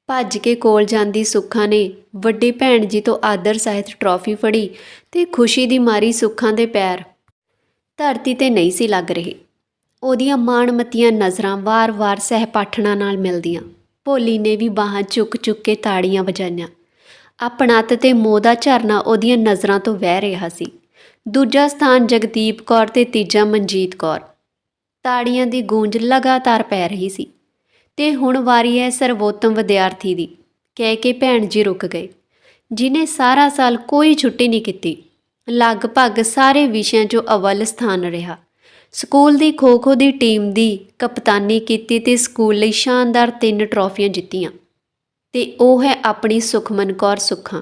ਭੱਜ ਕੇ ਕੋਲ ਜਾਂਦੀ ਸੁੱਖਾਂ ਨੇ ਵੱਡੀ ਭੈਣ ਜੀ ਤੋਂ ਆਦਰ ਸਾਹਿਤ ਟਰੋਫੀ ਫੜੀ ਤੇ ਖੁਸ਼ੀ ਦੀ ਮਾਰੀ ਸੁੱਖਾਂ ਦੇ ਪੈਰ। ਧਰਤੀ ਤੇ ਨਹੀਂ ਸੀ ਲੱਗ ਰਹੇ। ਉਹਦੀਆਂ ਮਾਣਮਤੀਆਂ ਨਜ਼ਰਾਂ ਵਾਰ-ਵਾਰ ਸਹਿਪਾਠਣਾ ਨਾਲ ਮਿਲਦੀਆਂ। ਭੋਲੀ ਨੇ ਵੀ ਬਾਹਾਂ ਚੁੱਕ-ਚੁੱਕ ਕੇ ਤਾੜੀਆਂ ਵਜਾਈਆਂ। ਆਪਣਤ ਤੇ ਮੋਹ ਦਾ ਝਰਨਾ ਉਹਦੀਆਂ ਨਜ਼ਰਾਂ ਤੋਂ ਵਹਿ ਰਿਹਾ ਸੀ। ਦੂਜਾ ਸਥਾਨ ਜਗਦੀਪ ਕੌਰ ਤੇ ਤੀਜਾ ਮਨਜੀਤ ਕੌਰ। ਤਾੜੀਆਂ ਦੀ ਗੂੰਜ ਲਗਾਤਾਰ ਪੈ ਰਹੀ ਸੀ। ਤੇ ਹੁਣ ਵਾਰੀ ਹੈ ਸਰਵੋਤਮ ਵਿਦਿਆਰਥੀ ਦੀ। ਕਹਿ ਕੇ ਭੈਣ ਜੀ ਰੁਕ ਗਏ। ਜਿਨੇ ਸਾਰਾ ਸਾਲ ਕੋਈ ਛੁੱਟੀ ਨਹੀਂ ਕੀਤੀ। ਲਗਭਗ ਸਾਰੇ ਵਿਸ਼ਿਆਂ 'ਚੋਂ ਅਵਲ ਸਥਾਨ ਰਿਹਾ। ਸਕੂਲ ਦੀ ਖੋ-ਖੋ ਦੀ ਟੀਮ ਦੀ ਕਪਤਾਨੀ ਕੀਤੀ ਤੇ ਸਕੂਲ ਲਈ ਸ਼ਾਨਦਾਰ ਤਿੰਨ ਟਰਾਫੀਆਂ ਜਿੱਤੀਆਂ। ਤੇ ਉਹ ਹੈ ਆਪਣੀ ਸੁਖਮਨ ਕੌਰ ਸੁੱਖਾਂ।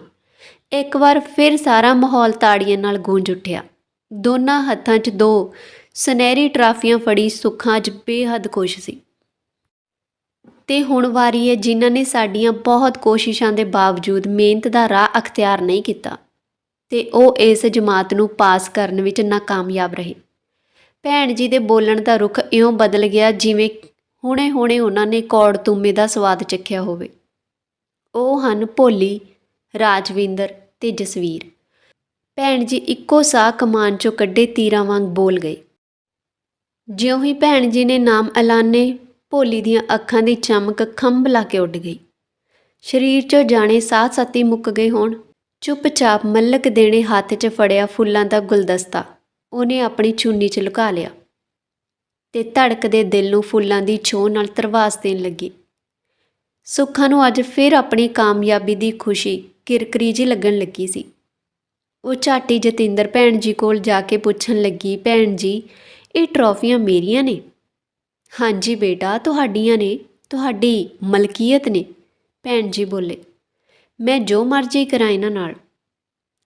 ਇੱਕ ਵਾਰ ਫਿਰ ਸਾਰਾ ਮਾਹੌਲ ਤਾੜੀਆਂ ਨਾਲ ਗੂੰਜ ਉੱਠਿਆ। ਦੋਨਾਂ ਹੱਥਾਂ 'ਚ ਦੋ ਸੁਨਹਿਰੀ ਟਰਾਫੀਆਂ ਫੜੀ ਸੁੱਖਾਂ 'ਚ ਬੇਹੱਦ ਖੁਸ਼ ਸੀ। ਤੇ ਹੁਣ ਵਾਰੀ ਹੈ ਜਿਨ੍ਹਾਂ ਨੇ ਸਾਡੀਆਂ ਬਹੁਤ ਕੋਸ਼ਿਸ਼ਾਂ ਦੇ ਬਾਵਜੂਦ ਮਿਹਨਤ ਦਾ ਰਾਹ ਅਖਤਿਆਰ ਨਹੀਂ ਕੀਤਾ ਤੇ ਉਹ ਇਸ ਜਮਾਤ ਨੂੰ ਪਾਸ ਕਰਨ ਵਿੱਚ ਨਾਕਾਮਯਾਬ ਰਹੇ। ਭੈਣ ਜੀ ਦੇ ਬੋਲਣ ਦਾ ਰੁਖ ਇਉਂ ਬਦਲ ਗਿਆ ਜਿਵੇਂ ਹੁਣੇ-ਹੁਣੇ ਉਹਨਾਂ ਨੇ ਕੌੜ ਤੁੰਮੇ ਦਾ ਸਵਾਦ ਚੱਖਿਆ ਹੋਵੇ। ਉਹ ਹਨ ਭੋਲੀ, ਰਾਜਵਿੰਦਰ ਤੇ ਜਸਵੀਰ। ਭੈਣ ਜੀ ਇੱਕੋ ਸਾਹ ਕਮਾਨ ਚੋਂ ਕੱਢੇ ਤੀਰਾਂ ਵਾਂਗ ਬੋਲ ਗਏ। ਜਿਉਂ ਹੀ ਭੈਣ ਜੀ ਨੇ ਨਾਮ ਐਲਾਨੇ ਭੋਲੀ ਦੀਆਂ ਅੱਖਾਂ ਦੀ ਚਮਕ ਖੰਭ ਲਾ ਕੇ ਉੱਡ ਗਈ। ਸਰੀਰ 'ਚੋਂ ਜਾਣੇ ਸਾਥ ਸਾਥੀ ਮੁੱਕ ਗਏ ਹੋਣ। ਚੁੱਪਚਾਪ ਮੱਲਕ ਦੇਣੇ ਹੱਥ 'ਚ ਫੜਿਆ ਫੁੱਲਾਂ ਦਾ ਗੁਲਦਸਤਾ। ਉਹਨੇ ਆਪਣੀ ਚੁੰਨੀ 'ਚ ਲੁਕਾ ਲਿਆ ਤੇ ਧੜਕਦੇ ਦਿਲ ਨੂੰ ਫੁੱਲਾਂ ਦੀ ਛੋਹ ਨਾਲ ਤਰਵਾਸ ਦੇਣ ਲੱਗੀ। ਸੁੱਖਾਂ ਨੂੰ ਅੱਜ ਫਿਰ ਆਪਣੀ ਕਾਮਯਾਬੀ ਦੀ ਖੁਸ਼ੀ ਕਿਰਕਰੀ ਜੀ ਲੱਗਣ ਲੱਗੀ ਸੀ। ਉਹ ਝਾਟੀ ਜਤਿੰਦਰ ਭੈਣ ਜੀ ਕੋਲ ਜਾ ਕੇ ਪੁੱਛਣ ਲੱਗੀ, ਭੈਣ ਜੀ, ਇਹ ਟਰੋਫੀਆਂ ਮੇਰੀਆਂ ਨੇ? ਹਾਂਜੀ ਬੇਟਾ, ਤੁਹਾਡੀਆਂ ਨੇ, ਤੁਹਾਡੀ ਮਲਕੀਅਤ ਨੇ। ਭੈਣ ਜੀ ਬੋਲੇ, ਮੈਂ ਜੋ ਮਰਜ਼ੀ ਕਰਾਂ ਇਹਨਾਂ ਨਾਲ।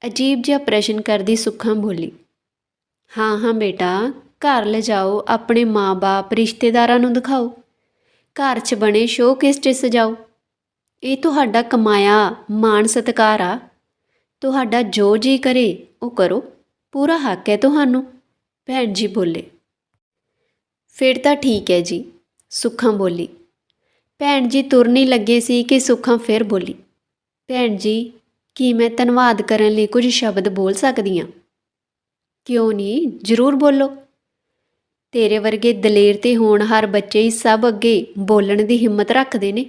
ਅਜੀਬ ਜਿਹਾ ਪ੍ਰਸ਼ਨ ਕਰਦੀ ਸੁੱਖਾਂ ਬੋਲੀ, ਹਾਂ ਹਾਂ ਬੇਟਾ, ਘਰ ਲਿਜਾਓ, ਆਪਣੇ ਮਾਂ-ਬਾਪ, ਰਿਸ਼ਤੇਦਾਰਾਂ ਨੂੰ ਦਿਖਾਓ। ਘਰ 'ਚ ਬਣੇ ਸ਼ੋਕੇਸ 'ਚ ਸਜਾਓ। ਇਹ ਤੁਹਾਡਾ ਕਮਾਇਆ, ਮਾਣ ਸਤਿਕਾਰ ਆ। ਤੁਹਾਡਾ ਜੋ ਜੀ ਕਰੇ, ਉਹ ਕਰੋ। ਪੂਰਾ ਹੱਕ ਹੈ ਤੁਹਾਨੂੰ। ਭੈਣ ਜੀ ਬੋਲੇ ਫਿਰ ਤਾਂ ਠੀਕ ਹੈ ਜੀ। ਸੁੱਖਾਂ ਬੋਲੀ। ਭੈਣ ਜੀ ਤੁਰਨੀ ਲੱਗੇ ਸੀ ਕਿ ਸੁੱਖਾਂ ਫਿਰ ਬੋਲੀ। ਭੈਣ ਜੀ, ਕੀ ਮੈਂ ਧੰਨਵਾਦ ਕਰਨ ਲਈ ਕੁਝ ਸ਼ਬਦ ਬੋਲ ਸਕਦੀ ਹਾਂ? ਕਿਉਂ ਨਹੀਂ? ਜ਼ਰੂਰ ਬੋਲੋ। ਤੇਰੇ ਵਰਗੇ ਦਲੇਰ ਤੇ ਹੋਣਹਾਰ ਬੱਚੇ ਹੀ ਸਭ ਅੱਗੇ ਬੋਲਣ ਦੀ ਹਿੰਮਤ ਰੱਖਦੇ ਨੇ।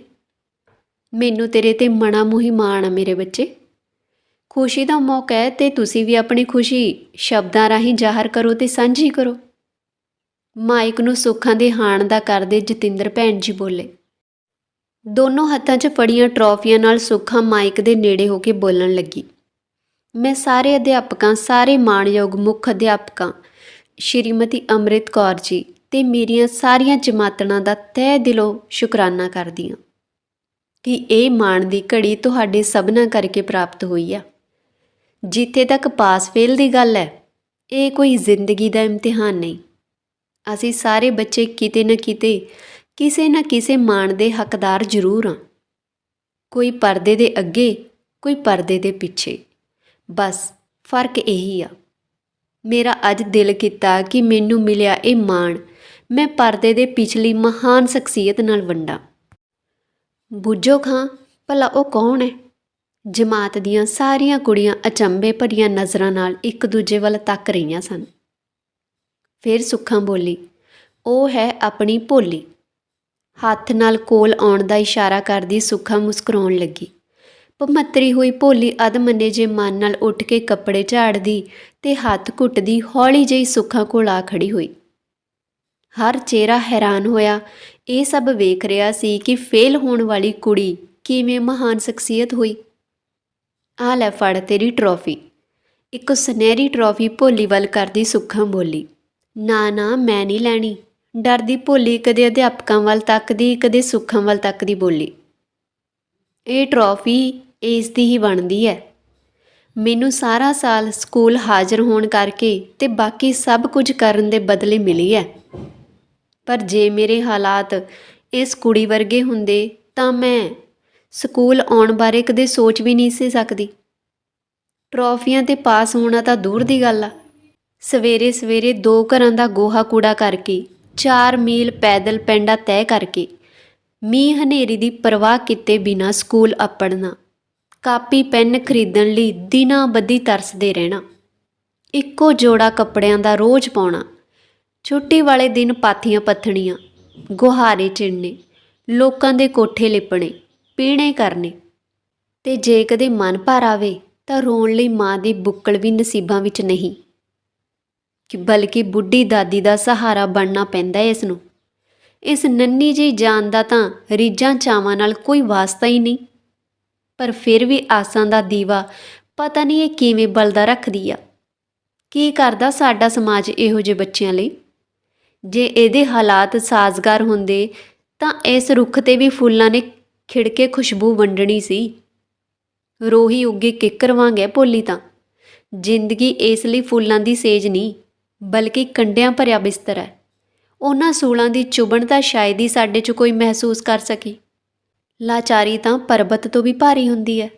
ਮੈਨੂੰ ਤੇਰੇ ਤੇ ਮਣਾ ਮੁਹੀ ਮਾਣ ਆ ਮੇਰੇ ਬੱਚੇ। ਖੁਸ਼ੀ ਦਾ ਮੌਕਾ ਹੈ ਤੇ ਤੁਸੀਂ ਵੀ ਆਪਣੀ ਖੁਸ਼ੀ ਸ਼ਬਦਾਂ ਰਾਹੀਂ ਜ਼ਾਹਰ ਕਰੋ ਤੇ ਸਾਂਝੀ ਕਰੋ। ਮਾਈਕ ਨੂੰ ਸੁੱਖਾਂ ਦੇ ਹਾਣ ਦਾ ਕਰਦੇ ਜਤਿੰਦਰ ਭੈਣ ਜੀ ਬੋਲੇ। ਦੋਨੋਂ ਹੱਥਾਂ 'ਚ ਫੜੀਆਂ ਟਰੋਫੀਆਂ ਨਾਲ ਸੁੱਖਾਂ ਮਾਈਕ ਦੇ ਨੇੜੇ ਹੋ ਕੇ ਬੋਲਣ ਲੱਗੀ। ਮੈਂ ਸਾਰੇ ਅਧਿਆਪਕਾਂ, ਸਾਰੇ ਮਾਣਯੋਗ ਮੁੱਖ ਅਧਿਆਪਕਾਂ, ਸ਼੍ਰੀਮਤੀ ਅੰਮ੍ਰਿਤ ਕੌਰ ਜੀ ਤੇ ਮੇਰੀਆਂ ਸਾਰੀਆਂ ਜਮਾਤੜਾਂ ਦਾ ਤਹਿ ਦਿਲੋਂ ਸ਼ੁਕਰਾਨਾ ਕਰਦੀ ਹਾਂ ਕਿ ਇਹ ਮਾਣ ਦੀ ਘੜੀ ਤੁਹਾਡੇ ਸਭਨਾਂ ਕਰਕੇ ਪ੍ਰਾਪਤ ਹੋਈ ਆ। ਜਿੱਥੇ ਤੱਕ ਪਾਸ ਫੇਲ ਦੀ ਗੱਲ ਹੈ, ਇਹ ਕੋਈ ਜ਼ਿੰਦਗੀ ਦਾ ਇਮਤਿਹਾਨ ਨਹੀਂ। ਅਸੀਂ ਸਾਰੇ ਬੱਚੇ ਕਿਤੇ ਨਾ ਕਿਤੇ ਕਿਸੇ ਨਾ ਕਿਸੇ ਮਾਣ ਦੇ ਹੱਕਦਾਰ ਜ਼ਰੂਰ ਹਾਂ। ਕੋਈ ਪਰਦੇ ਦੇ ਅੱਗੇ, ਕੋਈ ਪਰਦੇ ਦੇ ਪਿੱਛੇ। ਬਸ ਫ਼ਰਕ ਇਹੀ ਆ। ਮੇਰਾ ਅੱਜ ਦਿਲ ਕੀਤਾ ਕਿ ਮੈਨੂੰ ਮਿਲਿਆ ਇਹ ਮਾਣ ਮੈਂ ਪਰਦੇ ਦੇ ਪਿਛਲੀ ਮਹਾਨ ਸ਼ਖਸੀਅਤ ਨਾਲ ਵੰਡਾਂ। ਬੁੱਝੋ ਖਾਂ, ਭਲਾ ਉਹ ਕੌਣ ਹੈ ਜਮਾਤ ਦੀਆਂ ਸਾਰੀਆਂ ਕੁੜੀਆਂ ਅਚੰਬੇ ਭਰੀਆਂ ਨਜ਼ਰਾਂ ਨਾਲ ਇੱਕ ਦੂਜੇ ਵੱਲ ਤੱਕ ਰਹੀਆਂ ਸਨ। ਫਿਰ ਸੁੱਖਾਂ ਬੋਲੀ, ਉਹ ਹੈ ਆਪਣੀ ਭੋਲੀ। ਹੱਥ ਨਾਲ ਕੋਲ ਆਉਣ ਦਾ ਇਸ਼ਾਰਾ ਕਰਦੀ ਸੁੱਖਾ ਮੁਸਕਰਾਉਣ ਲੱਗੀ। ਭਮੱਤਰੀ ਹੋਈ ਭੋਲੀ ਅਧਮੰਨੇ ਜੇ ਮਨ ਨਾਲ ਉੱਠ ਕੇ ਕੱਪੜੇ ਝਾੜਦੀ ਤੇ ਹੱਥ ਘੁੱਟਦੀ ਹੌਲੀ ਜਿਹੀ ਸੁੱਖਾ ਕੋਲ ਆ ਖੜੀ ਹੋਈ। ਹਰ ਚਿਹਰਾ ਹੈਰਾਨ ਹੋਇਆ, ਇਹ ਸਭ ਵੇਖ ਰਿਹਾ ਸੀ ਕਿ ਫੇਲ ਹੋਣ ਵਾਲੀ ਕੁੜੀ ਕਿਵੇਂ ਮਹਾਨ ਸ਼ਖਸੀਅਤ ਹੋਈ। ਆ ਲੈ ਫੜ ਤੇਰੀ ਟਰੋਫੀ। ਇੱਕ ਸੁਨਹਿਰੀ ਟਰੋਫੀ ਭੋਲੀ ਵੱਲ ਕਰਦੀ ਸੁੱਖਾਂ ਬੋਲੀ। ਨਾ ਨਾ, ਮੈਂ ਨਹੀਂ ਲੈਣੀ। ਡਰਦੀ ਭੋਲੀ ਕਦੇ ਅਧਿਆਪਕਾਂ ਵੱਲ ਤੱਕਦੀ, ਕਦੇ ਸੁੱਖਾਂ ਵੱਲ ਤੱਕਦੀ ਬੋਲੀ। ਇਹ ਟਰੋਫੀ ਇਸ ਦੀ ਹੀ ਬਣਦੀ ਹੈ। ਮੈਨੂੰ ਸਾਰਾ ਸਾਲ ਸਕੂਲ ਹਾਜ਼ਰ ਹੋਣ ਕਰਕੇ ਤੇ ਬਾਕੀ ਸਭ ਕੁਝ ਕਰਨ ਦੇ ਬਦਲੇ ਮਿਲੀ ਹੈ। ਪਰ ਜੇ ਮੇਰੇ ਹਾਲਾਤ ਇਸ ਕੁੜੀ ਵਰਗੇ ਹੁੰਦੇ, ਤਾਂ ਮੈਂ ਸਕੂਲ ਆਉਣ ਬਾਰੇ ਕਦੇ ਸੋਚ ਵੀ ਨਹੀਂ ਸੀ ਸਕਦੀ। ਟਰੋਫੀਆਂ ਤੇ ਪਾਸ ਹੋਣਾ ਤਾਂ ਦੂਰ ਦੀ ਗੱਲ ਆ। ਸਵੇਰੇ ਸਵੇਰੇ ਦੋ ਘਰਾਂ ਦਾ ਗੋਹਾ ਕੂੜਾ ਕਰਕੇ 4 ਮੀਲ ਪੈਦਲ ਪੈਂਡਾ ਤੈਅ ਕਰਕੇ, ਮੀਂਹ ਹਨੇਰੀ ਦੀ ਪਰਵਾਹ ਕੀਤੇ ਬਿਨਾ ਸਕੂਲ ਅੱਪੜਨਾ, ਕਾਪੀ ਪੈਨ ਖਰੀਦਣ ਲਈ ਦਿਨਾਂ ਬੱਧੀ ਤਰਸਦੇ ਰਹਿਣਾ, ਇੱਕੋ ਜੋੜਾ ਕੱਪੜਿਆਂ ਦਾ ਰੋਜ਼ ਪਾਉਣਾ, ਛੁੱਟੀ ਵਾਲੇ ਦਿਨ ਪਾਥੀਆਂ ਪੱਥਣੀਆਂ, ਗੁਹਾਰੇ ਚਿਣਨੇ ਲੋਕਾਂ ਦੇ ਕੋਠੇ ਲਿਪਣੇ, ਪੀਣੇ ਕਰਨੇ। ਤੇ ਜੇ ਕਦੇ ਮਨ ਭਰ ਆਵੇ ਤਾਂ ਰੋਣ ਲਈ ਮਾਂ ਦੀ ਬੁੱਕਲ ਵੀ ਨਸੀਬਾਂ ਵਿੱਚ ਨਹੀਂ। ਕਿ ਬਲਕਿ ਬੁੱਢੀ ਦਾਦੀ ਦਾ ਸਹਾਰਾ ਬਣਨਾ ਪੈਂਦਾ ਹੈ ਇਸ ਨੂੰ ਇਸ ਨੰਨੀ ਜਿਹੀ ਜਾਨ ਦਾ ਤਾਂ ਰੀਝਾਂ ਚਾਵਾਂ ਨਾਲ ਕੋਈ ਵਾਸਤਾ ਹੀ ਨਹੀਂ। ਪਰ ਫਿਰ ਵੀ ਆਸਾਂ ਦਾ ਦੀਵਾ ਪਤਾ ਨਹੀਂ ਇਹ ਕਿਵੇਂ ਬਲਦਾ ਰੱਖਦੀ ਆ। ਕੀ ਕਰਦਾ ਸਾਡਾ ਸਮਾਜ ਇਹੋ ਜਿਹੇ ਬੱਚਿਆਂ ਲਈ? ਜੇ ਇਹਦੇ ਹਾਲਾਤ ਸਾਜ਼ਗਾਰ ਹੁੰਦੇ ਤਾਂ ਇਸ ਰੁੱਖ ਤੇ ਵੀ ਫੁੱਲਾਂ ਨੇ ਖਿੜ ਕੇ ਖੁਸ਼ਬੂ ਵੰਡਣੀ ਸੀ। ਰੋਹੀ ਉੱਗੇ ਕਿੱਕਰ ਵਾਂਗ ਹੈ ਭੋਲੀ ਤਾਂ। ਜ਼ਿੰਦਗੀ ਇਸ ਲਈ ਫੁੱਲਾਂ ਦੀ ਸੇਜ ਨਹੀਂ। ਬਲਕਿ ਕੰਡਿਆਂ ਭਰਿਆ ਬਿਸਤਰ ਹੈ। ਉਹਨਾਂ ਸੂਲਾਂ ਦੀ ਚੁਬਣ ਤਾਂ ਸ਼ਾਇਦ ਹੀ ਸਾਡੇ 'ਚ ਕੋਈ ਮਹਿਸੂਸ ਕਰ ਸਕੇ। ਲਾਚਾਰੀ ਤਾਂ ਪਰਬਤ ਤੋਂ ਵੀ ਭਾਰੀ ਹੁੰਦੀ ਹੈ।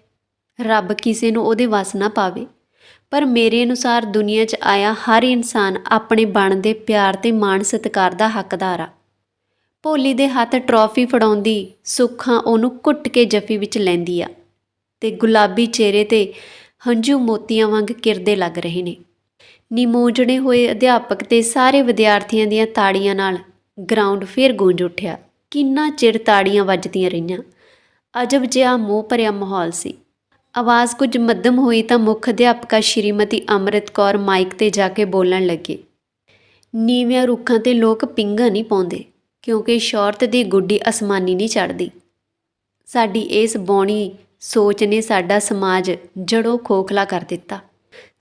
ਰੱਬ ਕਿਸੇ ਨੂੰ ਉਹਦੇ ਵਸ ਨਾ ਪਾਵੇ। ਪਰ ਮੇਰੇ ਅਨੁਸਾਰ ਦੁਨੀਆ 'ਚ ਆਇਆ ਹਰ ਇਨਸਾਨ ਆਪਣੇ ਬਣਦੇ ਪਿਆਰ ਤੇ ਮਾਣ ਸਤਿਕਾਰ ਦਾ ਹੱਕਦਾਰ ਆ। ਭੋਲੀ ਦੇ ਹੱਥ ਟਰੋਫੀ ਫੜਾਉਂਦੀ ਸੁੱਖਾਂ ਉਹਨੂੰ ਕੁੱਟ ਕੇ ਜੱਫੀ ਵਿੱਚ ਲੈਂਦੀ ਆ ਤੇ ਗੁਲਾਬੀ ਚਿਹਰੇ ਤੇ ਹੰਝੂ ਮੋਤੀਆਂ ਵਾਂਗ ਕਿਰਦੇ ਲੱਗ ਰਹੇ ਨੇ। ਨਿਮੋਜਣੇ ਹੋਏ ਅਧਿਆਪਕ ਤੇ ਸਾਰੇ ਵਿਦਿਆਰਥੀਆਂ ਦੀਆਂ ਤਾੜੀਆਂ ਨਾਲ ਗਰਾਊਂਡ ਫੇਰ ਗੂੰਜ ਉੱਠਿਆ। ਕਿੰਨਾ ਚਿਰ ਤਾੜੀਆਂ ਵੱਜਦੀਆਂ ਰਹੀਆਂ। ਅਜਬ ਜਿਹਾ ਮੋਹ ਭਰਿਆ ਮਾਹੌਲ ਸੀ। ਆਵਾਜ਼ ਕੁਝ ਮੱਧਮ ਹੋਈ ਤਾਂ ਮੁੱਖ ਅਧਿਆਪਕਾ ਸ਼੍ਰੀਮਤੀ ਅੰਮ੍ਰਿਤ ਕੌਰ ਮਾਈਕ ਤੇ ਜਾ ਕੇ ਬੋਲਣ ਲੱਗੇ। ਨੀਵਿਆਂ ਰੁੱਖਾਂ ਤੇ ਲੋਕ ਪਿੰਗਾ ਨਹੀਂ ਪਾਉਂਦੇ, ਕਿਉਂਕਿ ਸ਼ੌਰਤ ਦੀ ਗੁੱਡੀ ਅਸਮਾਨੀ ਨਹੀਂ ਚੜਦੀ ਸਾਡੀ ਇਸ ਬੌਣੀ ਸੋਚ ਨੇ ਸਾਡਾ ਸਮਾਜ ਜੜੋਂ ਖੋਖਲਾ ਕਰ ਦਿੱਤਾ।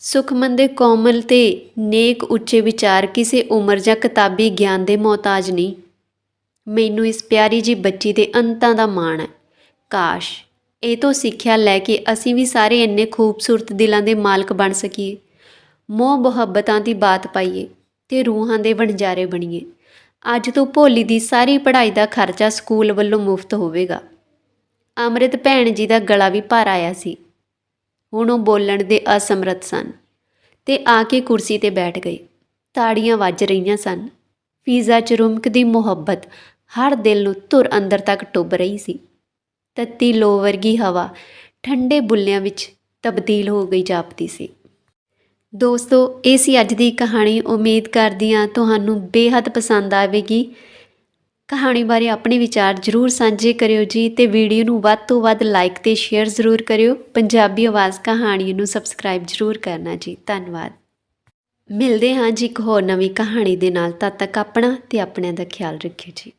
ਸੁਖਮਨ ਦੇ ਕੋਮਲ ਤੇ ਨੇਕ ਉੱਚੇ ਵਿਚਾਰ ਕਿਸੇ ਉਮਰ ਜਾਂ ਕਿਤਾਬੀ ਗਿਆਨ ਦੇ ਮੁਹਤਾਜ ਨਹੀਂ। ਮੈਨੂੰ ਇਸ ਪਿਆਰੀ ਜੀ ਬੱਚੀ ਦੇ ਅੰਤਾਂ ਦਾ ਮਾਣ ਹੈ। ਕਾਸ਼ ਇਹ ਤੋਂ ਸਿੱਖਿਆ ਲੈ ਕੇ ਅਸੀਂ ਵੀ ਸਾਰੇ ਇੰਨੇ ਖੂਬਸੂਰਤ ਦਿਲਾਂ ਦੇ ਮਾਲਕ ਬਣ ਸਕੀਏ। ਮੋਹ ਮੁਹੱਬਤਾਂ ਦੀ ਬਾਤ ਪਾਈਏ ਤੇ ਰੂਹਾਂ ਦੇ ਵਣਜਾਰੇ ਬਣੀਏ। ਅੱਜ ਤੋਂ ਭੋਲੀ ਦੀ ਸਾਰੀ ਪੜ੍ਹਾਈ ਦਾ ਖਰਚਾ ਸਕੂਲ ਵੱਲੋਂ ਮੁਫਤ ਹੋਵੇਗਾ। ਅੰਮ੍ਰਿਤ ਭੈਣ ਜੀ ਦਾ ਗਲਾ ਵੀ ਭਰ ਆਇਆ ਸੀ। ਹੁਣ ਉਹ ਬੋਲਣ ਦੇ ਅਸਮਰਥ ਸਨ ਤੇ ਆ ਕੇ ਕੁਰਸੀ ਤੇ ਬੈਠ ਗਏ ਤਾੜੀਆਂ ਵੱਜ ਰਹੀਆਂ ਸਨ। ਫੀਜ਼ਾ ਚ ਰੁਮਕਦੀ ਮੁਹੱਬਤ ਹਰ ਦਿਲ ਨੂੰ ਧੁਰ ਅੰਦਰ ਤੱਕ ਟੁੱਬ ਰਹੀ ਸੀ। ਤੱਤੀ ਲੋ ਵਰਗੀ ਹਵਾ ਠੰਡੇ ਬੁੱਲਿਆਂ ਵਿੱਚ ਤਬਦੀਲ ਹੋ ਗਈ ਜਾਪਦੀ ਸੀ। ਦੋਸਤੋ, ਇਹ ਸੀ ਅੱਜ ਦੀ ਕਹਾਣੀ। ਉਮੀਦ ਕਰਦੀ ਹਾਂ ਤੁਹਾਨੂੰ ਬੇਹੱਦ ਪਸੰਦ ਆਵੇਗੀ। ਕਹਾਣੀ ਬਾਰੇ ਆਪਣੇ ਵਿਚਾਰ ਜ਼ਰੂਰ ਸਾਂਝੇ ਕਰਿਓ ਜੀ ਤੇ ਵੀਡੀਓ ਨੂੰ ਵੱਧ ਤੋਂ ਵੱਧ ਲਾਈਕ ਤੇ ਸ਼ੇਅਰ ਜ਼ਰੂਰ ਕਰਿਓ। ਪੰਜਾਬੀ ਆਵਾਜ਼ ਕਹਾਣੀ ਨੂੰ ਸਬਸਕ੍ਰਾਈਬ ਜ਼ਰੂਰ ਕਰਨਾ ਜੀ। ਧੰਨਵਾਦ। ਮਿਲਦੇ ਹਾਂ ਜੀ ਇੱਕ ਹੋਰ ਨਵੀਂ ਕਹਾਣੀ ਦੇ ਨਾਲ। ਤਦ ਤੱਕ ਆਪਣਾ ਤੇ ਆਪਣਿਆਂ ਦਾ ਖਿਆਲ ਰੱਖਿਓ ਜੀ।